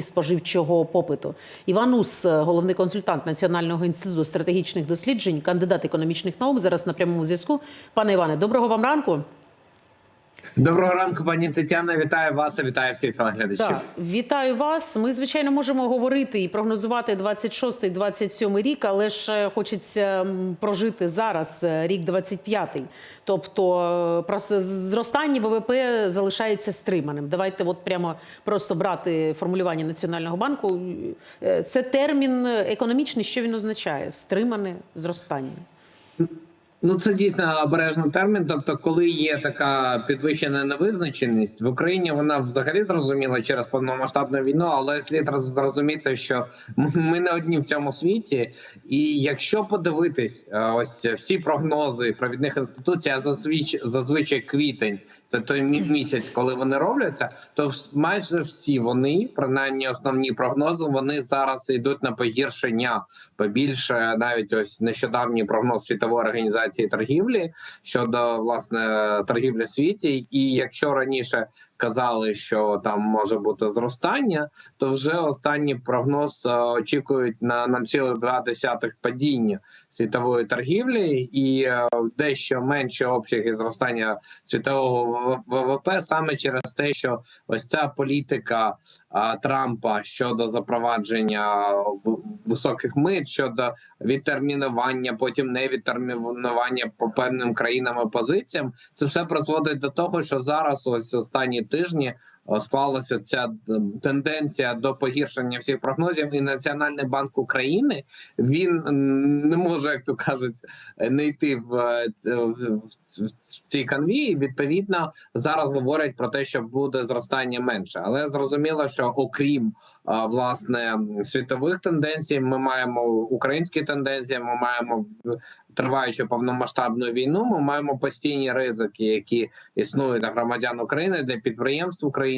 споживчого попиту. Іван Ус, е, головний консультант Національного інституту стратегічних досліджень, кандидат економічних наук, зараз на прямому зв'язку. Пане Іване, доброго вам ранку. Доброго ранку, пані Тетяна. Вітаю вас і вітаю всіх телеглядачів. Так, вітаю вас. Ми звичайно можемо говорити і прогнозувати 26-27 рік, але ж е, хочеться прожити зараз е, рік 25-й. Тобто е, зростання ВВП залишається стриманим. Давайте от прямо просто брати формулювання Національного банку. Це термін економічний, що він означає? Стримане зростання. Ну це дійсно обережний термін. Тобто, коли є така підвищена невизначеність в Україні, вона взагалі зрозуміла через повномасштабну війну, але слід зрозуміти, що ми не одні в цьому світі. І якщо подивитись, е, ось всі прогнози провідних інституцій, а зазвичай, зазвичай квітень, це той мі- місяць, коли вони робляться, то майже всі вони, принаймні основні прогнози, вони зараз йдуть на погіршення. Побільше навіть ось нещодавній прогноз світової організації торгівлі щодо власне торгівлі в світі. І якщо раніше казали, що там може бути зростання, то вже останній прогноз е, очікують на 0,2 падіння світової торгівлі. І е, дещо менше обсяги зростання світового ВВП саме через те, що ось ця політика Трампа щодо запровадження високих мит, щодо відтермінування, потім не відтермінування по певним країнам і позиціям, це все призводить до того, що зараз ось останні тижні. О, Склалася ця тенденція до погіршення всіх прогнозів, і Національний банк України він не може, як то кажуть, не йти в, е, в, в- цій конвії. Відповідно, зараз говорять про те, що буде зростання менше, але зрозуміло, що окрім власне світових тенденцій, ми маємо українські тенденції. Ми маємо триваючу повномасштабну війну. Ми маємо постійні ризики, які існують для громадян України для підприємств України,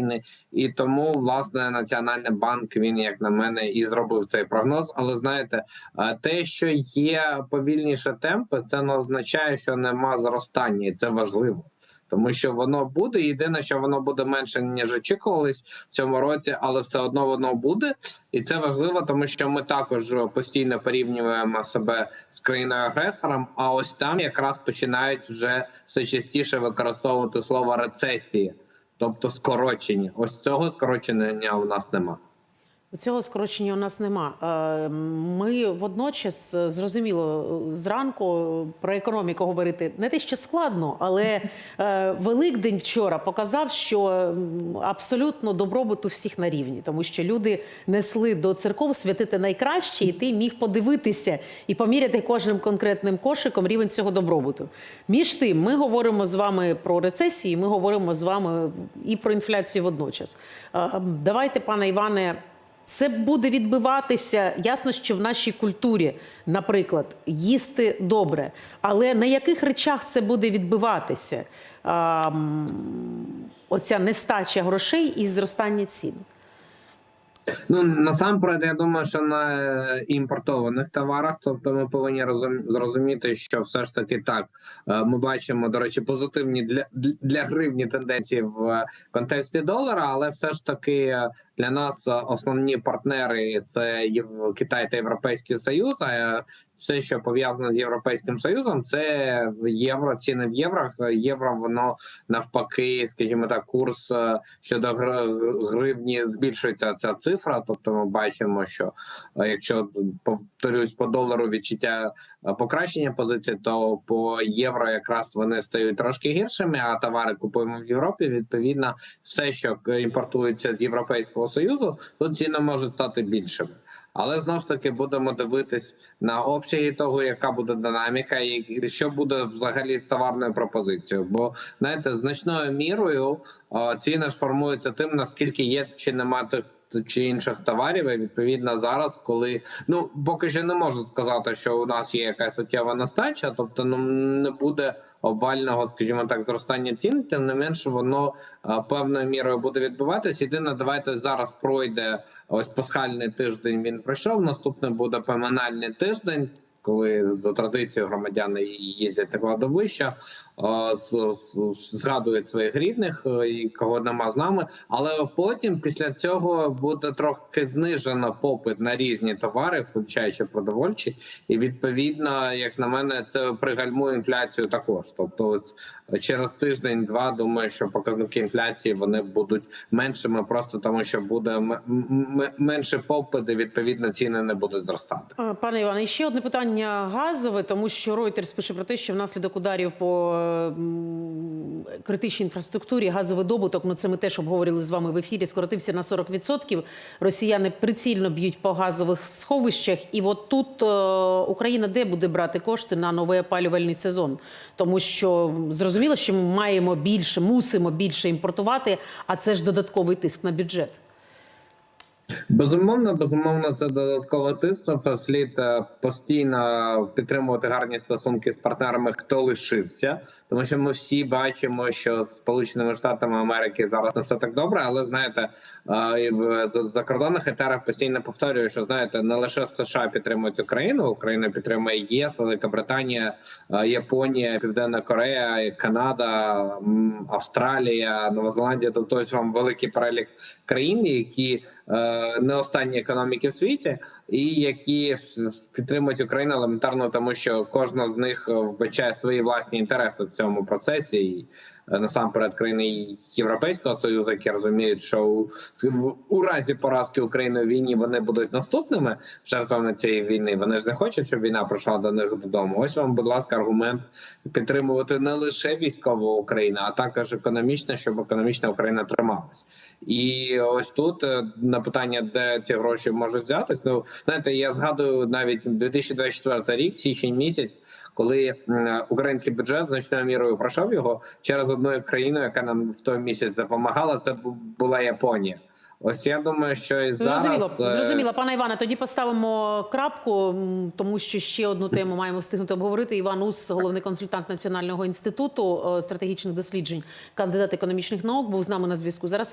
і тому власне Національний банк він, як на мене, і зробив цей прогноз. Але знаєте, е, те, що є повільніше темпи, це не означає, що нема зростання, і це важливо. Тому що воно буде. Єдине, що воно буде менше ніж очікувались в цьому році, але все одно воно буде, і це важливо, тому що ми також постійно порівнюємо себе з країною агресором. А ось там якраз починають вже все частіше використовувати слово рецесія, тобто скорочення. Ось цього скорочення у нас нема. Цього скорочення у нас нема. Е, Ми водночас е, зрозуміло зранку про економіку говорити не те, що складно, але е, Великдень вчора показав, що абсолютно добробут у всіх на рівні, тому що люди несли до церков святити найкраще, і ти міг подивитися і поміряти кожним конкретним кошиком рівень цього добробуту. Між тим, ми говоримо з вами про рецесії, ми говоримо з вами і про інфляцію водночас. Е, Давайте, пане Іване. Це буде відбиватися. Ясно, що в нашій культурі, наприклад, їсти добре, але на яких речах це буде відбиватися? А, оця нестача грошей і зростання цін. Ну насамперед, я думаю, що на е, імпортованих товарах, тобто ми повинні зрозуміти, що все ж таки так е, ми бачимо, до речі, позитивні для для гривні тенденції в е, контексті долара, але все ж таки для нас е, основні партнери це Китай та Європейський Союз. А е, все, що пов'язано з європейським союзом, це євро, ціни в євро. Євро воно навпаки, скажімо так, курс е, щодо гр- гривні збільшується ця цифра. Тобто, ми бачимо, що якщо повторюсь по долару відчуття покращення позиції, то по євро якраз вони стають трошки гіршими. А товари купуємо в Європі. Відповідно, все, що імпортується з Європейського союзу, то ціни можуть стати більшими. Але знов ж таки будемо дивитись на обсяги того, яка буде динаміка, і що буде взагалі з товарною пропозицією. Бо знаєте, значною мірою ціни ж формуються тим, наскільки є чи немає тих чи інших товарів. І відповідно зараз, коли ну поки що не можу сказати, що у нас є якась суттєва нестача, тобто ну не буде обвального, скажімо так, зростання цін. Тим не менше, воно е, певною мірою буде відбуватись. Єдине, давайте зараз пройде ось пасхальний тиждень. Він пройшов. Наступний буде поминальний тиждень. Коли за традицією громадяни їздять на кладовища, е, згадують своїх рідних е, і кого нема з нами. Але потім після цього буде трохи знижено попит на різні товари, включаючи продовольчі, і відповідно, як на мене, це пригальмує інфляцію також. Тобто, ось через тиждень-два думаю, що показники інфляції вони будуть меншими, просто тому що буде менше попит, і відповідно ціни не будуть зростати. Е, Пане Іване, ще одне питання газове, тому що Reuters пише про те, що внаслідок ударів по критичній інфраструктурі газовий добуток, ну це ми теж обговорили з вами в ефірі, скоротився на 40%. Росіяни прицільно б'ють по газових сховищах. І от тут е, Україна де буде брати кошти на новий опалювальний сезон? Тому що зрозуміло, що ми маємо більше, мусимо більше імпортувати, а це ж додатковий тиск на бюджет. Безумовно, безумовно, це додаткове тиск. Слід е, постійно підтримувати гарні стосунки з партнерами, хто лишився, тому що ми всі бачимо, що з Сполученими Штатами Америки зараз не все так добре. Але знаєте, е, в закордонних етерах постійно повторюю, що знаєте, не лише США підтримують Україну, Україна підтримує ЄС, Велика Британія, е, Японія, Південна Корея, Канада, Австралія, Нова Зеландія. Тобто ось вам великий перелік країн, які не останні економіки в світі, і які підтримують Україну елементарно, тому що кожна з них е, вбачає свої власні інтереси в цьому процесі. І е, насамперед країни Європейського союзу, які розуміють, що у, у разі поразки України в війні вони будуть наступними жертвами цієї війни. Вони ж не хочуть, щоб війна прийшла до них додому. Ось вам, будь ласка, аргумент підтримувати не лише військову Україну, а також економічно, щоб економічна Україна трималась. І ось тут е, на питання, де ці гроші можуть взятись. Ну знаєте, я згадую навіть 2024 рік, січень місяць, коли український бюджет значною мірою пройшов його через одну країну, яка нам в той місяць допомагала. Це була Японія. Ось я думаю, що і зараз Зрозуміло, е, зрозуміло, пане Іване. Тоді поставимо крапку, тому що ще одну тему маємо встигнути обговорити. Іван Ус, головний консультант Національного інституту е, стратегічних досліджень, кандидат економічних наук, був з нами на зв'язку. Зараз